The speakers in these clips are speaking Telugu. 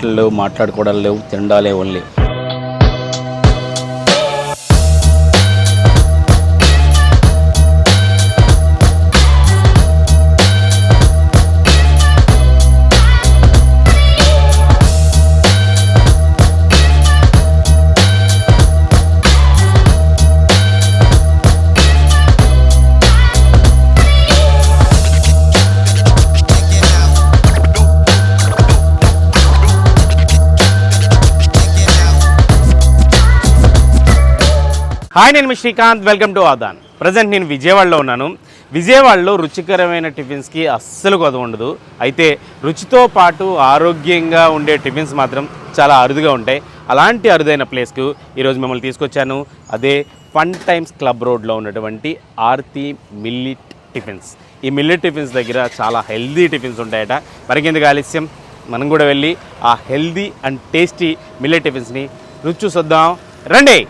మాటలు లేవు మాట్లాడుకోవడం లేవు తినడాలే ఓన్లీ హాయ్ నేను మీ Srikanth. Welcome to Aadan. Present నేను విజయవాడలో ఉన్నాను. విజయవాడలో రుచికరమైన టిఫిన్స్కి అస్సలు కొద ఉండదు. అయితే రుచితో పాటు ఆరోగ్యంగా ఉండే టిఫిన్స్ మాత్రం చాలా అరుదుగా ఉంటాయి. అలాంటి అరుదైన ప్లేస్కు ఈరోజు మిమ్మల్ని తీసుకొచ్చాను. అదే ఫన్ టైమ్స్ క్లబ్ రోడ్లో ఉన్నటువంటి ఆర్తి మిల్లిట్ టిఫిన్స్. ఈ మిల్లెట్ టిఫిన్స్ దగ్గర చాలా హెల్దీ టిఫిన్స్ ఉంటాయట. మరికెందుకు ఆలస్యం? మనం కూడా వెళ్ళి ఆ హెల్దీ అండ్ టేస్టీ మిల్లెట్ టిఫిన్స్ని రుచి చూద్దాం రండి!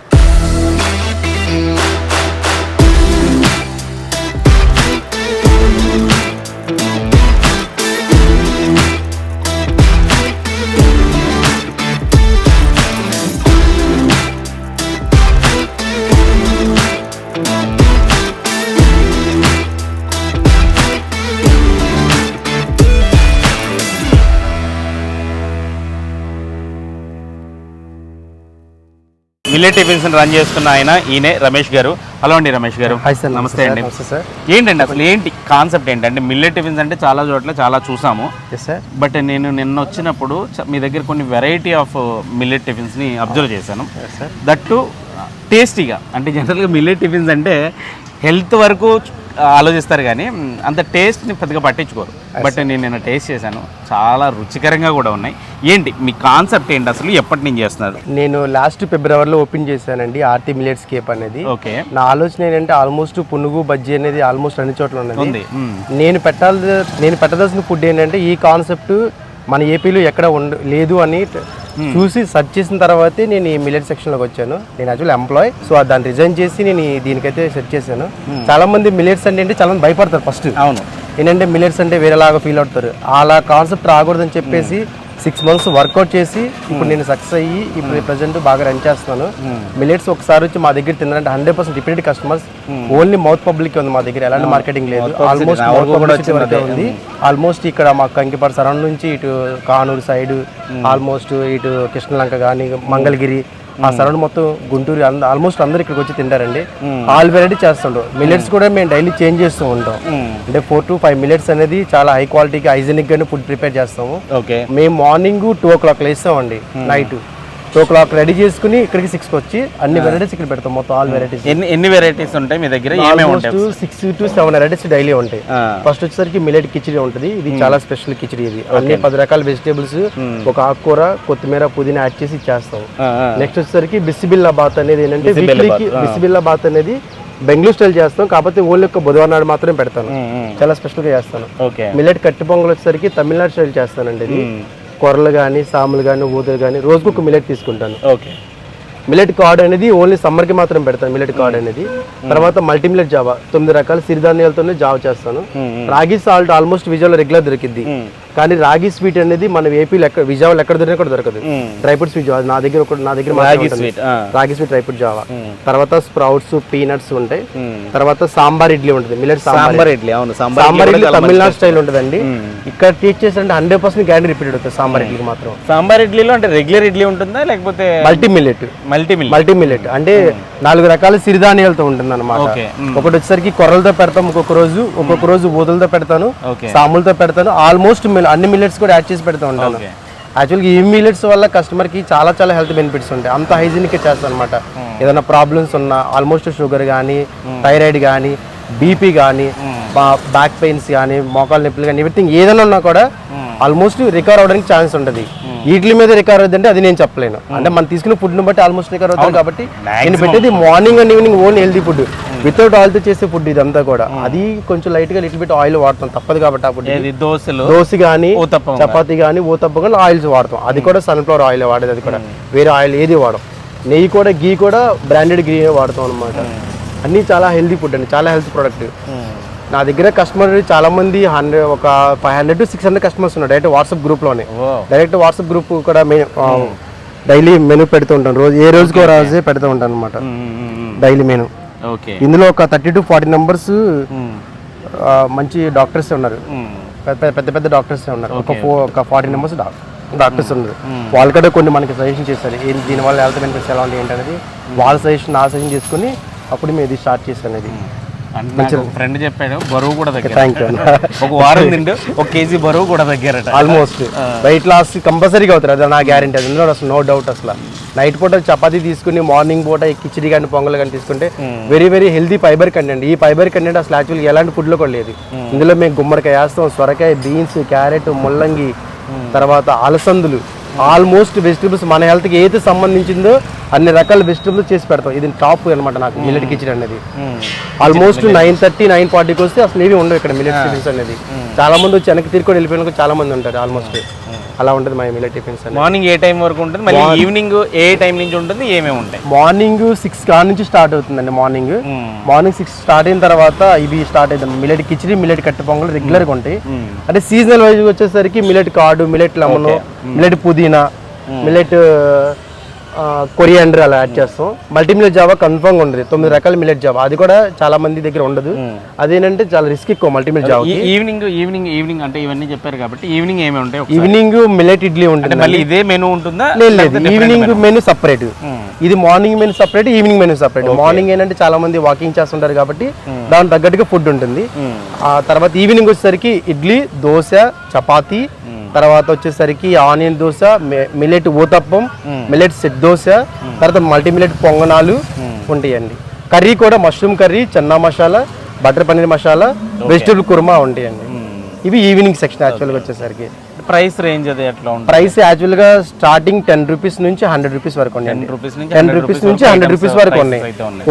మిల్లెట్ టిఫిన్స్ రన్ చేస్తున్న ఆయన ఈయనే రమేష్ గారు. హలో అండి రమేష్ గారు. నమస్తే అండి. ఏంటండి అసలు ఏంటి కాన్సెప్ట్ ఏంటంటే మిల్లెట్ టిఫిన్స్ అంటే చాలా చోట్ల చాలా చూసాము. బట్ నేను నిన్న వచ్చినప్పుడు మీ దగ్గర కొన్ని వెరైటీ ఆఫ్ మిల్లెట్ టిఫిన్స్ని అబ్జర్వ్ చేశాను. ఎస్ సార్ దట్టు టేస్టీగా అంటే జనరల్గా మిల్లెట్ టిఫిన్స్ అంటే హెల్త్ వరకు ఆలోచిస్తారు కానీ అంత టేస్ట్ని పెద్దగా పట్టించుకోరు. బట్ నేను నిన్న టేస్ట్ చేశాను. చాలా రుచికరంగా కూడా ఉన్నాయి. ఏంటి మీ కాన్సెప్ట్ ఏంటి అసలు? ఎప్పటి నుంచి చేస్తున్నారు? నేను లాస్ట్ ఫిబ్రవరిలో ఓపెన్ చేశానండి ఆర్టీ మిలెట్స్ కేప్ అనేది. ఓకే నా ఆలోచన ఏంటంటే ఆల్మోస్ట్ పునుగు బజ్జీ అనేది ఆల్మోస్ట్ అన్ని చోట్ల ఉన్నది. నేను పెట్టాలి నేను పెట్టదలసిన ఫుడ్ ఏంటంటే ఈ కాన్సెప్ట్ మన ఏపీలో ఎక్కడ ఉండ లేదు అని చూసి సెర్చ్ చేసిన తర్వాతే నేను ఈ మిలెట్ సెక్షన్లోకి వచ్చాను. నేను యాక్చువల్ ఎంప్లాయ్ సో దాన్ని రిజైన్ చేసి నేను దీనికైతే సెర్చ్ చేశాను. చాలా మంది మిలెట్స్ అంటే ఏంటి చాలా మంది భయపడతారు ఫస్ట్ అవును. ఏంటంటే మిల్లెట్స్ అంటే వేరేలాగా ఫీల్ అవుతారు. అలా కాన్సెప్ట్ రాకూడదని చెప్పేసి సిక్స్ మంత్స్ వర్కౌట్ చేసి ఇప్పుడు నేను సక్సెస్ అయ్యి ఇప్పుడు ప్రజెంట్ బాగా రన్ చేస్తున్నాను. మిల్లెట్స్ ఒకసారి వచ్చి మా దగ్గర తిన్నారంటే hundred percent repeated customers only mouth public ఉంది మా దగ్గర ఎలాంటి మార్కెటింగ్ లేదు. ఆల్మోస్ట్ వరకే ఉంది. ఆల్మోస్ట్ ఇక్కడ మా కంకిపాడు సరౌండ్ నుంచి ఇటు కానూరు సైడ్ ఆల్మోస్ట్ ఇటు కృష్ణలంక కానీ మంగళగిరి ఆ సరౌండ్ మొత్తం గుంటూరు ఆల్మోస్ట్ అందరు ఇక్కడికి వచ్చి తింటారండి. ఆల్ వెరైటీ చేస్తుంటాం మిల్లెట్స్ కూడా మేము డైలీ చేంజ్ చేస్తూ ఉంటాం. అంటే ఫోర్ టు ఫైవ్ మినిట్స్ అనేది చాలా హై క్వాలిటీకి హైజీనిక్ గానే ఫుడ్ ప్రిపేర్ చేస్తాము. ఓకే. మేము మార్నింగ్ టూ ఓ క్లాక్ లేస్తామండి నైట్ టూ క్లాక్ రెడీ చేసుకుని ఇక్కడికి సిక్స్కి వచ్చి అన్ని వెరైటీస్ ఇక్కడ పెడతాం. మొత్తం ఆల్ వెరైటీస్ ఎన్ని ఎన్ని వెరైటీస్ ఉంటాయి మీ దగ్గర? Six to seven varieties daily ఉంటాయి. ఫస్ట్ వచ్చేసరికి మిలెట్ కిచిడి ఉంటుంది. ఇది చాలా స్పెషల్ కిచిడి ఇది. అన్ని పది రకాల వెజిటేబుల్స్ ఒక ఆకుకూర కొత్తిమీర పుదీనా యాడ్ చేసి చేస్తాం. నెక్స్ట్ వచ్చేసరికి బిసిబిల్లా బాత్ అనేది ఏంటంటే వీక్లీకి బిసిబిల్లా బాత్ అనేది బెంగళూరు స్టైల్ చేస్తాం. కాకపోతే ఓన్లీ ఒక బుధవారం నాడు మాత్రమే పెడతాను. చాలా స్పెషల్గా చేస్తాను. మిల్లెట్ కట్టి పొంగల్ వచ్చేసరికి తమిళనాడు స్టైల్ చేస్తానండి ఇది. కొర్రలు కానీ సాములు కానీ ఊదలు కానీ రోజుకు ఒక మిల్లెట్ తీసుకుంటాను. ఓకే. మిల్లెట్ కార్డ్ అనేది ఓన్లీ సమ్మర్కి మాత్రం పెడతాను మిల్లెట్ కార్డ్ అనేది. తర్వాత మల్టీ మిల్లెట్ జావా తొమ్మిది రకాల సిరిధాన్యాలతోనే జావా చేస్తాను. రాగి సాల్ట్ ఆల్మోస్ట్ విజయవాడలో రెగ్యులర్ దొరికిద్ది. కానీ రాగి స్వీట్ అనేది మన ఏపీలో ఎక్కడ విజయవాడలో ఎక్కడ దొరికినా కూడా దొరకదు. డ్రై ఫ్రూట్ స్వీట్ జావా నా దగ్గర ఒక నా దగ్గర రాగి. స్వీట్ డ్రై ఫ్రూట్ జావా. తర్వాత స్ప్రౌట్స్ పీనట్స్ ఉంటాయి. తర్వాత సాంబార్ ఇడ్లీ ఉంటుంది మిల్లెట్ సాంబార్ ఇడ్లీ. అవును సాంబార్ ఇడ్లీ తమిళనాడు స్టైల్ ఉంటుందండి. ఇక్కడ టీచ్ చేసి హండ్రెడ్ పర్సెంట్ గ్యారెంటీ రిపీట్ అవుతుంది సాంబార్ ఇడ్లీకి మాత్రం. సాంబార్ ఇడ్లీలో అంటే రెగ్యులర్ ఇడ్లీ ఉంటుందా లేకపోతే multi millet multi mill multi millet అంటే నాలుగు రకాల సిరిధాన్యాలతో ఉంటుంది అనమాట ఒకటి వచ్చేసరికి కొర్రలతో పెడతాం ఒక్కొక్క రోజు ఒక్కొక్క రోజు ఊదలతో పెడతాను సాములతో పెడతాను ఆల్మోస్ట్ అన్ని మిల్లెట్స్ కూడా యాడ్ చేసి పెడతా ఉంటాను. యాక్చువల్గా ఈ మిల్లెట్స్ వల్ల కస్టమర్కి చాలా చాలా హెల్త్ బెనిఫిట్స్ ఉంటాయి. అంత హైజీనిక్ చేస్తాను అనమాట ఏదైనా ప్రాబ్లమ్స్ ఉన్నా ఆల్మోస్ట్ షుగర్ కానీ థైరాయిడ్ కానీ బీపీ కానీ బ్యాక్ పెయిన్స్ కానీ మోకాలు నొప్పులు కానీ ఎవ్రీథింగ్ ఏదైనా ఉన్నా కూడా ఆల్మోస్ట్ రికవర్ అవడానికి ఛాన్స్ ఉంటుంది. వీటి మీద రికవర్ అవుతుందంటే అది నేను చెప్పలేను. అంటే మనం తీసుకున్న ఫుడ్ని బట్టి ఆల్మోస్ట్ రికవర్ అవుతాం కాబట్టి నేను పెట్టేది morning and evening own healthy food without ఆయిల్తో చేసే ఫుడ్ ఇదంతా కూడా. అది కొంచెం లైట్గా లిటిల్ బిట్ ఆయిల్ వాడతాం. తప్పదు కాబట్టి ఆ ఫుడ్ దోశలు? దోశ కానీ చపాతీ కానీ ఊతప్ప కానీ ఆయిల్స్ వాడతాం. అది కూడా సన్ఫ్లవర్ ఆయిల్ వాడేది అది కూడా. వేరే ఆయిల్ ఏది వాడం నెయ్యి కూడా గీ కూడా బ్రాండెడ్ గీ వాడతాం అనమాట అన్నీ చాలా హెల్తీ ఫుడ్ అండి. చాలా హెల్త్ ప్రొడక్ట్ నా దగ్గర కస్టమర్ చాలా మంది హండ్రెడ్ ఒక five hundred to six hundred customers ఉన్నారు. డైరెక్ట్ వాట్సాప్ గ్రూప్లోనే డైరెక్ట్ వాట్సాప్ గ్రూప్ కూడా డైలీ మెనూ పెడుతూ ఉంటాను. రోజు ఏ రోజుకో రోజే పెడుతూ ఉంటాను అనమాట డైలీ మెనూ ఇందులో ఒక థర్టీ టు ఫార్టీ మెంబర్స్ మంచి డాక్టర్స్ ఉన్నారు. పెద్ద పెద్ద పెద్ద డాక్టర్స్ ఉన్నారు. ఒక ఫో ఒక ఫార్టీ మెంబర్స్ డాక్టర్స్ ఉన్నారు. వాళ్ళు కూడా కొన్ని మనకి సజెషన్ చేస్తారు దీనివల్ల హెల్త్ బెనిఫిట్స్ ఎలా ఉంటాయి ఏంటనేది. వాళ్ళ సజెషన్ నా సజెషన్ చేసుకుని అప్పుడు మేము ఇది స్టార్ట్ చేసాను ఇది ఫ్రెండ్ చెప్పాడు బరువు కూడా థ్యాంక్ యూ ఒక వారం తిండు ఒక కేజీ బరువు కూడా దగ్గరట. ఆల్మోస్ట్ వెయిట్ లాస్ కంపల్సరీగా అవుతారు అది నా గ్యారంటీ అది అసలు నో డౌట్ అసలు. నైట్ పూట చపాతీ తీసుకుని మార్నింగ్ పూట కిచిడి కానీ పొంగల్ కానీ తీసుకుంటే very very healthy fibre content ఈ ఫైబర్ కంటెంట్ అసలు యాక్చువల్గా ఎలాంటి ఫుడ్లో కూడా లేదు. ఇందులో మేము గుమ్మడికాయ వేస్తాం సొరకాయ బీన్స్ క్యారెట్ ముల్లంగి తర్వాత అలసందులు. ఆల్మోస్ట్ వెజిటబుల్స్ మన హెల్త్కి ఏది సంబంధించిందో అన్ని రకాల వెజిటబుల్స్ చేసి పెడతాం. ఇది టాప్ అనమాట నాకు మిల్లెట్ కిచెన్ అనేది. ఆల్మోస్ట్ నైన్ థర్టీ నైన్ ఫార్టీకి వస్తే అసలు ఏవి ఉండవు ఇక్కడ మిల్లెట్ టిఫిన్స్ అనేది. చాలా మంది వచ్చి వెనక్కి తిరుకొని వెళ్ళిపోయిన వాళ్ళు చాలా మంది ఉంటారు ఆల్మోస్ట్. అలా ఉంటుంది మా మిల్లెట్ టిఫిన్స్ మార్నింగ్ ఏ టైం వరకు ఉంటుంది? మళ్ళీ ఈవినింగ్ ఏ టైం నుంచి ఉంటుంది ఏమేమి ఉంటాయి? మార్నింగ్ సిక్స్ కా నుంచి స్టార్ట్ అవుతుందండి మార్నింగ్. మార్నింగ్ సిక్స్ స్టార్ట్ అయిన తర్వాత ఇవి స్టార్ట్ అవుతుంది మిల్లెట్ కిచిడి మిల్లెట్ కట్టె పొంగల్ రెగ్యులర్గా ఉంటాయి. అంటే సీజనల్ వైజ్ వచ్చేసరికి millet curd millet lemon millet పుదీనా మిల్లెట్ కొరియాండర్ అలా యాడ్ చేస్తాం. మల్టీ మిల్లెట్ జావా కన్ఫర్మ్ ఉండదు. తొమ్మిది రకాల మిల్లెట్ జావా అది కూడా చాలా మంది దగ్గర ఉండదు. అదేంటంటే చాలా రిస్క్ ఎక్కువ మల్టీ మిల్లెట్ జావా ఈవినింగ్ ఈవినింగ్ ఈవినింగ్ అంటే ఇవన్నీ చెప్పారు కాబట్టి ఈవినింగ్ ఏమేమి ఉంటాయి. ఈవినింగ్ మిల్లెట్ ఇడ్లీ ఉంటుంది మళ్ళీ ఇదే మెనూ ఉంటుందా? లేదు లేదు. ఈవినింగ్ మెనూ సపరేట్ ఇది morning menu separate evening menu separate morning ఏంటంటే చాలా మంది వాకింగ్ చేస్తుంటారు కాబట్టి దానికి తగ్గట్టుగా ఫుడ్ ఉంటుంది. ఆ తర్వాత ఈవినింగ్ వచ్చేసరికి ఇడ్లీ దోశ చపాతీ తర్వాత వచ్చేసరికి onion dosa millet uttapam millet set dosa తర్వాత మల్టీ మిల్లెట్ పొంగనాలు ఉంటాయండి. కర్రీ కూడా mushroom curry chana masala butter paneer masala vegetable korma ఉంటాయండి. ఇవి ఈవినింగ్ సెక్షన్ యాక్చువల్గా వచ్చేసరికి. ప్రైస్ రేంజ్ అది ఎట్లా ఉంటుంది? ప్రైస్ యాక్చువల్గా స్టార్టింగ్ టెన్ రూపీస్ నుంచి హండ్రెడ్ రూపీస్ వరకు ఉన్నాయి టెన్ రూపీస్ నుంచి హండ్రెడ్ రూపీస్ వరకు ఉన్నాయి.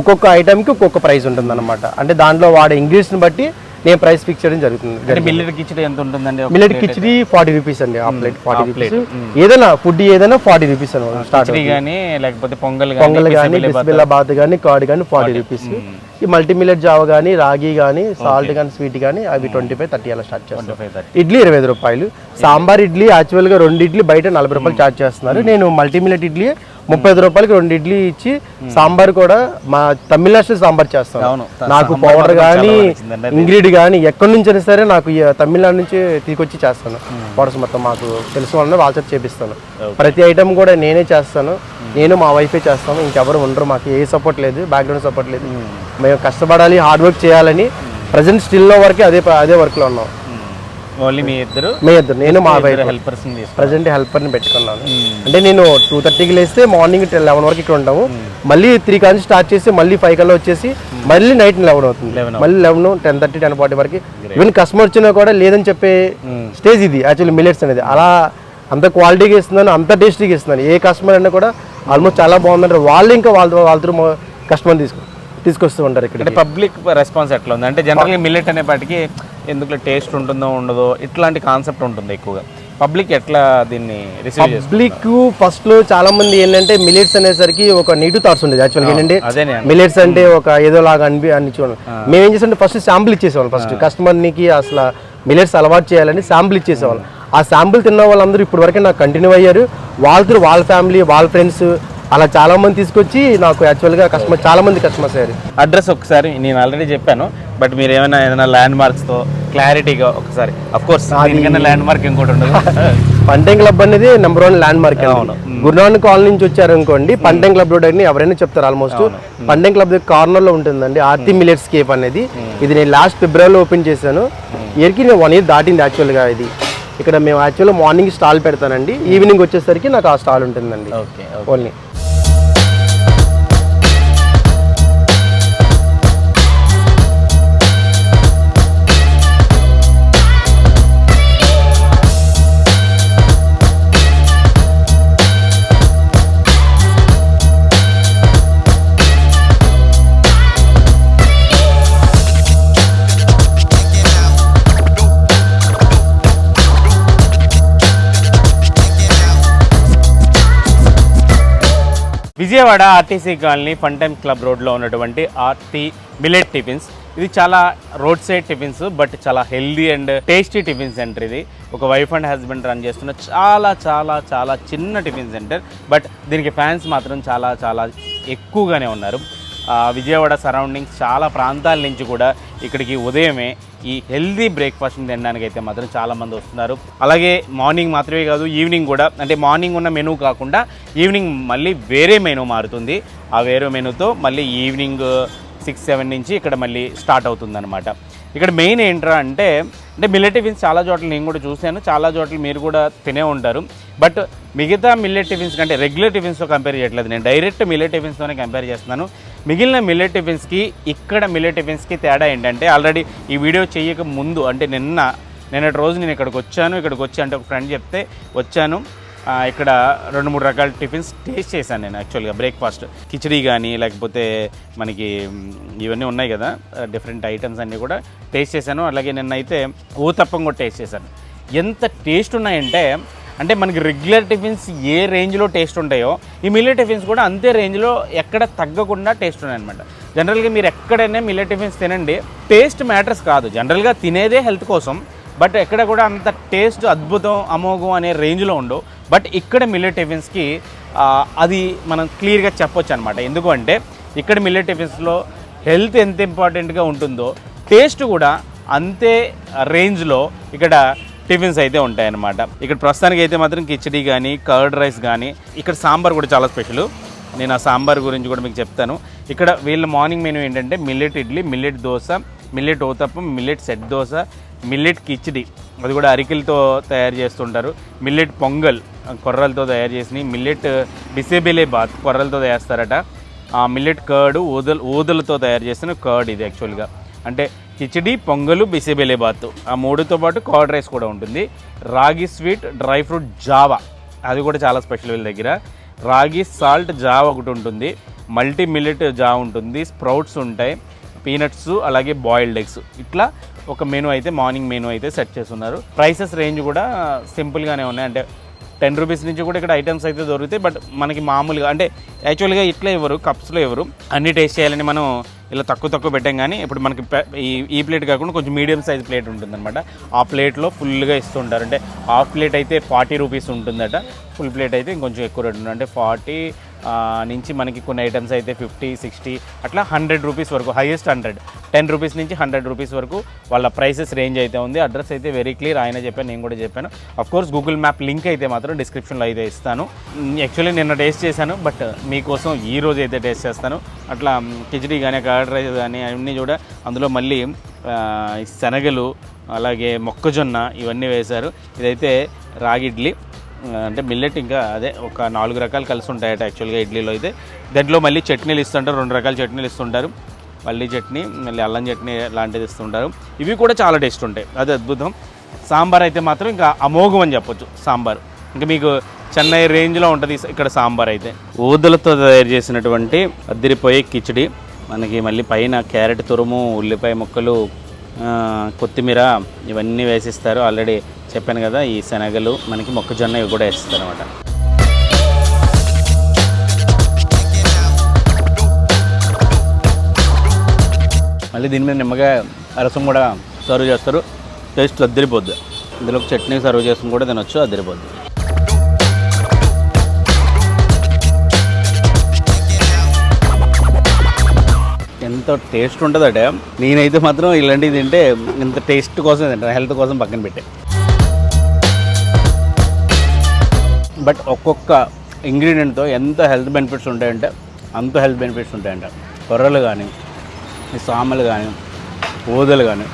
ఒక్కొక్క ఐటమ్కి ఒక్కొక్క ప్రైస్ ఉంటుంది అనమాట అంటే దాంట్లో వాడే ఇంగ్రీడియంట్స్ని బట్టి నేను ప్రైస్ ఫిక్స్ చేయడం జరుగుతుంది. మిల్లెట్ కిచడి ఎంత ఉంటుందండి? ఒక మిల్లెట్ కిచడీ ఫార్టీ రూపీస్ అండి ఆ ప్లేట్ ఫార్టీ రూపీస్ ఏదైనా ఫుడ్ ఏదైనా ఫార్టీ రూపీస్ అనమాట స్టార్ట్ కిచడి కానీ లేకపోతే పొంగల్ పొంగల్ కానీ బిస్బిల్లా బాత్ కానీ కార్డ్ కానీ ఫార్టీ రూపీస్ ఈ మల్టీ మిల్లెట్ జావ కానీ రాగి కానీ సాల్ట్ కానీ స్వీట్ కానీ అవి ట్వంటీ ఫైవ్ థర్టీ అలా స్టార్ట్ చేస్తాం. ఇడ్లీ ఇరవై ఐదు రూపాయలు. సాంబార్ ఇడ్లీ యాక్చువల్గా రెండు ఇడ్లీ బయట నలభై రూపాయలు చార్జ్ చేస్తున్నారు. నేను మల్టీ మిల్లెట్ ఇడ్లీ ముప్పై ఐదు రూపాయలకి రెండు ఇడ్లీ ఇచ్చి సాంబార్ కూడా మా తమిళనాడు స్టైల్ సాంబార్ చేస్తాను అవును. నాకు పౌడర్ కానీ ఇంగ్రీడ్ కానీ ఎక్కడి నుంచి అయినా సరే నాకు తమిళనాడు నుంచి తీసుకొచ్చి చేస్తాను. పౌడర్స్ మొత్తం మాకు తెలిసిన వాళ్ళని వాళ్ళ చేపిస్తాను. ప్రతి ఐటమ్ కూడా నేనే చేస్తాను. నేను మా వైఫే చేస్తాను ఇంకెవరు ఉండరు. మాకు ఏ సపోర్ట్ లేదు. బ్యాక్గ్రౌండ్ సపోర్ట్ లేదు. మేము. కష్టపడాలి హార్డ్ వర్క్ చేయాలని ప్రజెంట్ స్టిల్లో వరకే అదే అదే వర్క్లో ఉన్నాం. ఓన్లీ మీ ఇద్దరు? మీ ఇద్దరు. నేను మా వైఫ్ హెల్పర్స్ ప్రజెంట్ హెల్పర్ని పెట్టుకున్నాను. అంటే నేను టూ థర్టీకి లేస్తే మార్నింగ్ లెవెన్ వరకు ఇక్కడ ఉంటాము. మళ్ళీ త్రీ కానీ స్టార్ట్ చేసి మళ్ళీ ఫైవ్ కల్లా వచ్చేసి మళ్ళీ నైట్ లెవెన్ అవుతుంది. 11 మళ్ళీ eleven ten thirty ten forty వరకు. ఈవెన్ కస్టమర్ వచ్చినా కూడా లేదని చెప్పే స్టేజ్ ఇది యాక్చువల్లీ మిల్లెట్స్ అనేది. అలా అంత క్వాలిటీగా ఇస్తున్నాను అంత టేస్టీగా ఇస్తున్నాను. ఏ కస్టమర్ అయినా కూడా ఆల్మోస్ట్ చాలా బాగుందంటారు వాళ్ళు ఇంకా వాళ్ళ వాళ్ళతో కస్టమర్ తీసుకు తీసుకొస్తూ ఉంటారు ఇక్కడ పబ్లిక్ రెస్పాన్స్ ఎట్లా ఉంది? అంటే జనరల్గా మిల్లెట్ అనేపాటికి ఎందుకు టేస్ట్ ఉంటుందో ఉండదో ఇట్లాంటి కాన్సెప్ట్ ఉంటుంది ఎక్కువగా. పబ్లిక్ ఎట్లా దీన్ని రిసీవ్ పబ్లిక్ ఫస్ట్లో చాలా మంది ఏంటంటే మిల్లెట్స్ అనేసరికి ఒక నెగిటివ్ థాట్స్ ఉండేది యాక్చువల్గా ఏంటంటే అదేనే మిల్లెట్స్ అంటే ఒక ఏదో లాగా అనిపి అని చూడండి. మేము ఏం చేసాం ఫస్ట్ శాంపుల్ ఇచ్చేసేవాళ్ళం ఫస్ట్ కస్టమర్కి అసలు మిల్లెట్స్ అలవాటు చేయాలని శాంపుల్ ఇచ్చేసేవాళ్ళం. ఆ శాంపుల్ తిన్న వాళ్ళందరూ ఇప్పుడు వరకు నాకు కంటిన్యూ అయ్యారు. వాళ్ళతో వాళ్ళ ఫ్యామిలీ వాళ్ళ ఫ్రెండ్స్ అలా చాలా మంది తీసుకొచ్చి నాకు యాక్చువల్గా కస్టమర్ చాలా మంది కస్టమర్స్ అయ్యారు. అడ్రస్ ఒకసారి నేను ఆల్రెడీ చెప్పాను. బట్ మీరు ఏమైనా ఏదైనా ల్యాండ్ మార్క్స్తో క్లారిటీగా ఒకసారి. అఫ్ కోర్స్ దీనికన్నా ల్యాండ్ మార్క్ ఇంకోటి ఉండదు. పంటెం క్లబ్ అనేది నెంబర్ వన్ ల్యాండ్ మార్క్ అవును. గురునానక్ కాలనీ నుంచి వచ్చారు అనుకోండి పంటెం క్లబ్ రోడ్ అని ఎవరైనా చెప్తారు ఆల్మోస్ట్ పంటెం క్లబ్ కార్నర్లో ఉంటుందండి ఆర్తి మిల్లెట్ స్కేప్ అనేది. ఇది నేను లాస్ట్ ఫిబ్రవరిలో ఓపెన్ చేశాను. ఇయర్కి నేను వన్ ఇయర్ దాటింది యాక్చువల్గా ఇది. ఇక్కడ మేము యాక్చువల్గా మార్నింగ్ స్టాల్ పెడతానండి. ఈవినింగ్ వచ్చేసరికి నాకు ఆ స్టాల్ ఉంటుందండి. Okay only Vijayawada RTC colony fun time club రోడ్లో ఉన్నటువంటి ఆర్టీ మిలెట్ టిఫిన్స్. ఇది చాలా రోడ్ సైడ్ టిఫిన్స్ బట్ చాలా healthy and tasty tiffin centre ఇది. ఒక వైఫ్ అండ్ హస్బెండ్ రన్ చేస్తున్న చాలా చాలా చాలా చిన్న టిఫిన్ సెంటర్ బట్ దీనికి ఫ్యాన్స్ మాత్రం చాలా చాలా ఎక్కువగానే ఉన్నారు. విజయవాడ సరౌండింగ్స్ చాలా ప్రాంతాల నుంచి కూడా ఇక్కడికి ఉదయమే ఈ హెల్దీ బ్రేక్ఫాస్ట్ని తినడానికి అయితే మాత్రం చాలామంది వస్తున్నారు. అలాగే మార్నింగ్ మాత్రమే కాదు ఈవినింగ్ కూడా అంటే మార్నింగ్ ఉన్న మెనూ కాకుండా ఈవినింగ్ మళ్ళీ వేరే మెనూ మారుతుంది. ఆ వేరే మెనూతో మళ్ళీ ఈవినింగ్ సిక్స్ సెవెన్ నుంచి ఇక్కడ మళ్ళీ స్టార్ట్ అవుతుందన్నమాట. ఇక్కడ మెయిన్ ఏంట్రా అంటే అంటే మిల్లెట్ టిఫిన్స్ చాలా చోట్ల నేను కూడా చూశాను. చాలా చోట్ల మీరు కూడా తినే ఉంటారు. బట్ మిగతా మిల్లెట్ టిఫిన్స్ కంటే రెగ్యులర్ టిఫిన్స్తో కంపేర్ చేయట్లేదు. నేను డైరెక్ట్ మిల్లెట్ టిఫిన్స్తోనే కంపేర్ చేస్తున్నాను. మిగిలిన మిల్లెట్ టిఫిన్స్కి ఇక్కడ మిల్లెట్ టిఫిన్స్కి తేడా ఏంటంటే ఆల్రెడీ ఈ వీడియో చేయక ముందు అంటే నిన్న నిన్నటి రోజు నేను ఇక్కడికి వచ్చాను. ఇక్కడికి వచ్చి అంటే ఒక ఫ్రెండ్ చెప్తే వచ్చాను. ఇక్కడ రెండు మూడు రకాల టిఫిన్స్ టేస్ట్ చేశాను నేను యాక్చువల్గా బ్రేక్ఫాస్ట్ కిచడీ కానీ లేకపోతే మనకి ఇవన్నీ ఉన్నాయి కదా డిఫరెంట్ ఐటమ్స్ అన్నీ కూడా టేస్ట్ చేశాను. అలాగే నిన్నైతే ఊతప్పం కూడా టేస్ట్ చేశాను. ఎంత టేస్ట్ ఉన్నాయంటే అంటే మనకి రెగ్యులర్ టిఫిన్స్ ఏ రేంజ్లో టేస్ట్ ఉంటాయో ఈ మిల్లెట్ టిఫిన్స్ కూడా అంతే రేంజ్లో ఎక్కడ తగ్గకుండా టేస్ట్ ఉన్నాయన్నమాట జనరల్గా మీరు ఎక్కడైనా మిల్లెట్ టిఫిన్స్ తినండి. టేస్ట్ మ్యాటర్స్ కాదు. జనరల్గా తినేదే హెల్త్ కోసం బట్ ఎక్కడ కూడా అంత టేస్ట్ అద్భుతం అమోఘం అనే రేంజ్లో ఉండవు. బట్ ఇక్కడ మిల్లెట్ టిఫిన్స్కి అది మనం క్లియర్గా చెప్పొచ్చు అనమాట ఎందుకంటే ఇక్కడ మిల్లెట్ టిఫిన్స్లో హెల్త్ ఎంత ఇంపార్టెంట్గా ఉంటుందో టేస్ట్ కూడా అంతే రేంజ్లో ఇక్కడ టిఫిన్స్ అయితే ఉంటాయన్నమాట. ఇక్కడ ప్రస్తుతానికి అయితే మాత్రం కిచడీ కానీ కర్డ్ రైస్ కానీ ఇక్కడ సాంబార్ కూడా చాలా స్పెషల్. నేను ఆ సాంబార్ గురించి కూడా మీకు చెప్తాను. ఇక్కడ వీళ్ళ మార్నింగ్ మెనూ ఏంటంటే millet idli millet dosa millet uttapam millet set dosa millet khichdi. అది కూడా అరికెలతో తయారు చేస్తుంటారు. మిల్లెట్ పొంగల్ కొర్రలతో తయారు చేసినవి. మిల్లెట్ బిసేబిలే బాత్ కొర్రలతో చేస్తారట ఆ మిల్లెట్ కర్డ్ ఊదలు ఊదలతో తయారు చేసిన కర్డ్ ఇది యాక్చువల్గా అంటే కిచిడి పొంగలు బిసిబెలేబాత్. ఆ మూడుతో పాటు కర్డ్ రైస్ కూడా ఉంటుంది. రాగి స్వీట్ డ్రై ఫ్రూట్ జావా. అది కూడా చాలా స్పెషల్ వీళ్ళ దగ్గర. రాగి సాల్ట్ జావ ఒకటి ఉంటుంది. మల్టీ మిల్లెట్ జావ ఉంటుంది. స్ప్రౌట్స్ ఉంటాయి. పీనట్స్ అలాగే బాయిల్డ్ ఎగ్స్. ఇట్లా ఒక మెనూ అయితే మార్నింగ్ మెనూ అయితే సెట్ చేస్తున్నారు. ప్రైసెస్ రేంజ్ కూడా సింపుల్గానే ఉన్నాయి. అంటే టెన్ రూపీస్ నుంచి కూడా ఇక్కడ ఐటమ్స్ అయితే దొరుకుతాయి. బట్ మనకి మామూలుగా అంటే యాక్చువల్గా ఇట్లా ఇవ్వరు కప్స్లో ఇవ్వరు అన్ని టేస్ట్ చేయాలని మనం ఇలా తక్కువ తక్కువ పెట్టాం కానీ ఇప్పుడు మనకి ఈ ఈ ప్లేట్ కాకుండా కొంచెం మీడియం సైజ్ ప్లేట్ ఉంటుందన్నమాట. ఆ ప్లేట్లో ఫుల్గా ఇస్తుంటారు అంటే హాఫ్ ప్లేట్ అయితే ఫార్టీ రూపీస్ ఉంటుందట. ఫుల్ ప్లేట్ అయితే ఇంకొంచెం ఎక్కువ రేట్ ఉంటుంది అంటే ఫార్టీ నుంచి మనకి కొన్ని ఐటమ్స్ అయితే ఫిఫ్టీ సిక్స్టీ అట్లా హండ్రెడ్ రూపీస్ వరకు హైయెస్ట్ హండ్రెడ్ టెన్ రూపీస్ నుంచి హండ్రెడ్ రూపీస్ వరకు వాళ్ళ ప్రైసెస్ రేంజ్ అయితే ఉంది. అడ్రస్ అయితే వెరీ క్లియర్ ఆయన చెప్పాను నేను కూడా చెప్పాను. Of course Google map link అయితే మాత్రం డిస్క్రిప్షన్లో అయితే ఇస్తాను. యాక్చువల్లీ నిన్న టేస్ట్ చేశాను బట్ మీకోసం ఈ రోజు అయితే టేస్ట్ చేస్తాను. అట్లా కిచడీ కానీ కర్డ్ రైస్ కానీ అన్నీ కూడా అందులో మళ్ళీ శనగలు అలాగే మొక్కజొన్న ఇవన్నీ వేశారు. ఇదైతే రాగి ఇడ్లీ. అంటే మిల్లెట్ ఇంకా అదే ఒక నాలుగు రకాలు కలిసి ఉంటాయట యాక్చువల్గా ఇడ్లీలో అయితే. దాంట్లో మళ్ళీ చట్నీలు ఇస్తుంటారు రెండు రకాల చట్నీలు ఇస్తుంటారు. పల్లి చట్నీ మళ్ళీ అల్లం చట్నీ లాంటిది ఇస్తుంటారు. ఇవి కూడా చాలా టేస్ట్ ఉంటాయి. అది అద్భుతం. సాంబార్ అయితే మాత్రం ఇంకా అమోఘం అని చెప్పొచ్చు సాంబార్. ఇంకా మీకు చెన్నై రేంజ్లో ఉంటుంది ఇక్కడ సాంబార్ అయితే. ఊదలతో తయారు చేసినటువంటి అద్దరిపోయే కిచిడి. మనకి మళ్ళీ పైన క్యారెట్ తురుము ఉల్లిపాయ ముక్కలు కొత్తిమీర ఇవన్నీ వేసిస్తారు. ఆల్రెడీ చెప్పాను కదా ఈ శనగలు మనకి మొక్కజొన్న ఇవి కూడా వేసిస్తారు అనమాట మళ్ళీ దీని మీద నిమ్మకాయ రసం కూడా సర్వ్ చేస్తారు. టేస్ట్ అద్దరిపోద్ది ఇందులో చట్నీ సర్వ్ చేసుకుని కూడా తినొచ్చు అద్దరిపోద్ది ఎంత టేస్ట్ ఉంటుందంటే. నేనైతే మాత్రం ఇలాంటివి తింటే ఇంత టేస్ట్ కోసం తింటాను హెల్త్ కోసం పక్కన పెట్టే. బట్ ఒక్కొక్క ఇంగ్రీడియంట్తో ఎంత హెల్త్ బెనిఫిట్స్ ఉంటాయంటే అంత హెల్త్ బెనిఫిట్స్ ఉంటాయంట. కొర్రలు కానీ సామలు కానీ ఊదలు కానీ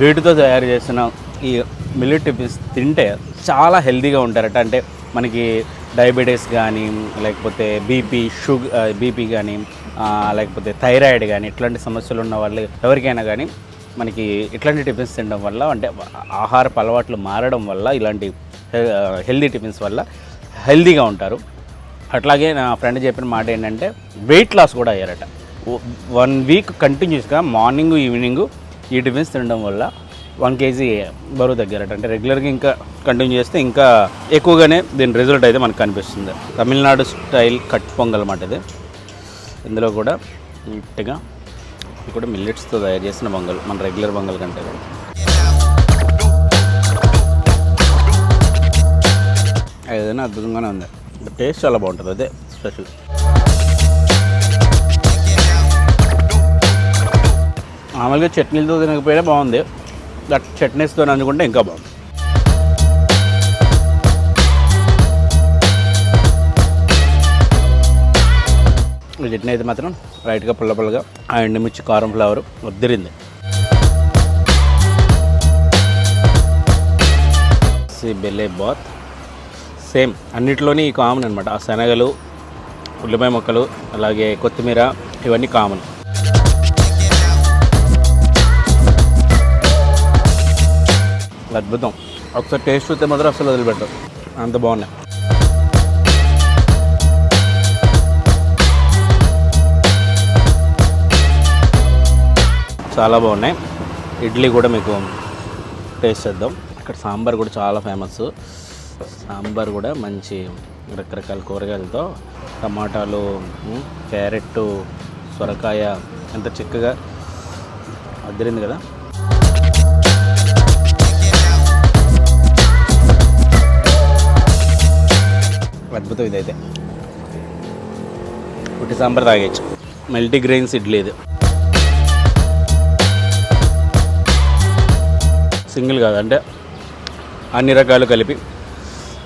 వీటితో తయారు చేసిన ఈ మిల్లెట్ టిఫిన్స్ తింటే చాలా హెల్తీగా ఉంటారట. అంటే మనకి డయాబెటీస్ కానీ లేకపోతే బీపీ షుగర్ బీపీ కానీ లేకపోతే థైరాయిడ్ కానీ ఇట్లాంటి సమస్యలు ఉన్న వాళ్ళు ఎవరికైనా కానీ మనకి ఇట్లాంటి టిఫిన్స్ తినడం వల్ల అంటే ఆహారపు అలవాట్లు మారడం వల్ల ఇలాంటి హెల్దీ టిఫిన్స్ వల్ల హెల్దీగా ఉంటారు. అట్లాగే నా ఫ్రెండ్ చెప్పిన మాట ఏంటంటే వెయిట్ లాస్ కూడా అయ్యారట. వన్ వీక్ కంటిన్యూస్గా మార్నింగ్ ఈవినింగ్ ఈ టిఫిన్స్ తినడం వల్ల వన్ కేజీ బరువు తగ్గారట. అంటే రెగ్యులర్గా ఇంకా కంటిన్యూ చేస్తే ఇంకా ఎక్కువగానే దీని రిజల్ట్ అయితే మనకు కనిపిస్తుంది. తమిళనాడు స్టైల్ కట్ పొంగల్ అన్నమాట ఇది. ఇందులో కూడా నీట్గా ఇది కూడా మిల్లెట్స్తో తయారు చేసిన పొంగల్ మన రెగ్యులర్ పొంగల్ కంటే కూడా. ఏదైనా అద్భుతంగానే ఉంది. టేస్ట్ చాలా బాగుంటుంది అదే స్పెషల్ మామూలుగా చట్నీలతో తినకపోయినా బాగుంది. దట్ చట్నీస్తో నంచుకుంటే ఇంకా బాగుంది. ఈ చట్నీ అయితే మాత్రం రైట్గా పుల్ల పుల్లగా ఆ ఎండుమిర్చి కారం ఫ్లేవర్ వద్దిరింది సి బెల్లే బాత్. సేమ్ అన్నిట్లోని కామన్ అనమాట ఆ శనగలు ఉల్లిపాయ మొక్కలు అలాగే కొత్తిమీర ఇవన్నీ కామన్. అద్భుతం. ఒకసారి టేస్ట్ చూస్తే మాత్రం అసలు వదిలిపెట్టరు. అంత బాగున్నాయి. చాలా బాగున్నాయి. ఇడ్లీ కూడా మీకు టేస్ట్ చేద్దాం. ఇక్కడ సాంబార్ కూడా చాలా ఫేమస్ సాంబార్ కూడా మంచి రకరకాల కూరగాయలతో టమాటాలు క్యారెట్టు క్యారెట్ సొరకాయ ఎంత చిక్కగా అద్దరింది కదా. అద్భుతం ఇదైతే. పుట్టి సాంబార్ తాగేచ్చు మల్టీ గ్రెయిన్స్ ఇడ్లీ ఇది. సింగిల్ కాదు అంటే అన్ని రకాలు కలిపి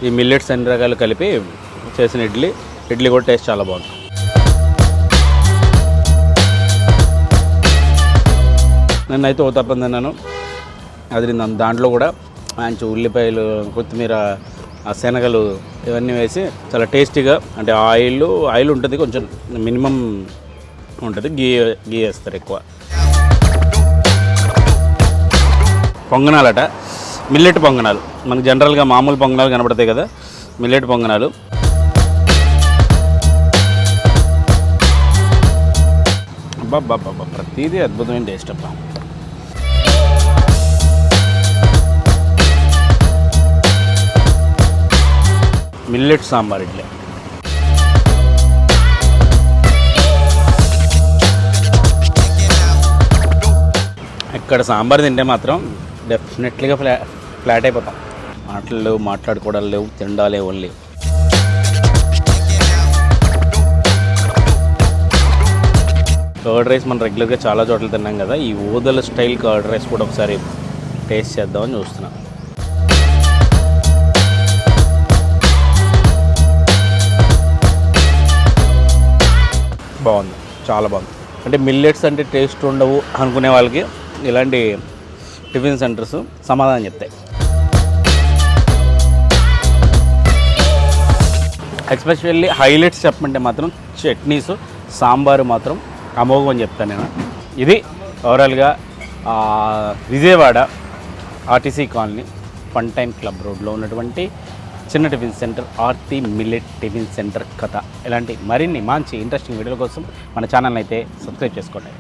ఈ మిల్లెట్స్ అన్ని రకాలు కలిపి చేసిన ఇడ్లీ ఇడ్లీ కూడా టేస్ట్ చాలా బాగుంది నన్నైతే ఓ తప్పని తిన్నాను. అది నన్ను దాంట్లో కూడా మంచి ఉల్లిపాయలు కొత్తిమీర ఆ శనగలు ఇవన్నీ వేసి చాలా టేస్టీగా అంటే ఆయిల్ ఆయిల్ ఉంటుంది కొంచెం మినిమం ఉంటుంది గీ గీ వేస్తారు ఎక్కువ. పొంగనాలట. మిల్లెట్ పొంగనాలు. మనకు జనరల్గా మామూలు పొంగనాలు కనబడతాయి కదా. మిల్లెట్ పొంగనాలు. అబ్బా ప్రతిదీ అద్భుతమైన టేస్ట్ అబ్బా. మిల్లెట్ సాంబార్ ఇడ్లీ. ఇక్కడ సాంబార్ తింటే మాత్రం డెఫినెట్లీగా ఫ్లా ఫ్లాట్ అయిపోతాం. మాటలు లేవు మాట్లాడుకోవడాలు లేవు తిండాలే ఓన్లీ కర్డ్ రైస్ మనం రెగ్యులర్గా చాలా చోట్ల తిన్నాం కదా ఈ ఊదల స్టైల్ కర్డ్ రైస్ కూడా ఒకసారి టేస్ట్ చేద్దామని చూస్తున్నాం. బాగుంది చాలా బాగుంది. అంటే మిల్లెట్స్ అంటే టేస్ట్ ఉండవు అనుకునే వాళ్ళకి ఇలాంటి టిఫిన్ సెంటర్స్ సమాధానం చెప్తాయి ఎస్పెషల్లీ హైలైట్స్ చెప్పమంటే మాత్రం చట్నీస్ సాంబారు మాత్రం అమోఘం అని చెప్తాను నేను. ఇది ఓవరాల్గా Vijayawada RTC colony fun time club రోడ్లో ఉన్నటువంటి చిన్న tiffin centre Aarti millet tiffin centre కథ. ఇలాంటి మరిన్ని మంచి ఇంట్రెస్టింగ్ వీడియోల కోసం మన ఛానల్ అయితే సబ్స్క్రైబ్ చేసుకోండి.